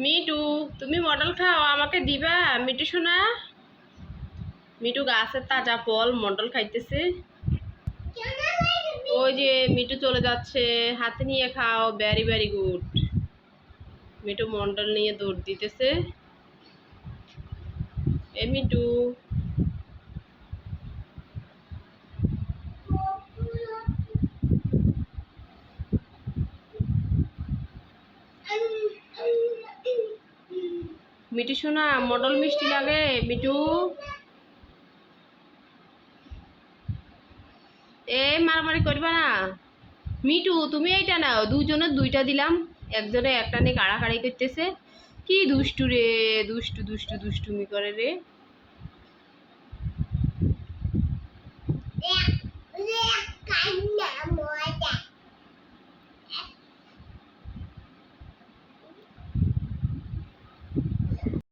Me too, তুমি model খাও, আমাকে দিবা। মিটু শোনা। মিটু গাছের তাজা ফল মডেল খাইতেছে। ওই যে মিটু চলে যাচ্ছে, হাতে নিয়ে খাও very very good Mitu Mondal নিয়ে দৌড় দিতেছে। এ মিটু। মিটু শোনা, মডল মিষ্টি লাগে মিটু এ, মারামারি করবা না। মিটু তুমি এইটা নাও, দুজনের দুইটা দিলাম। একজনে একটা নিয়ে কাড়াকাড়ি করতেছে। কি দুষ্টু রে, দুষ্টু দুষ্টু, দুষ্টুমি করে রে।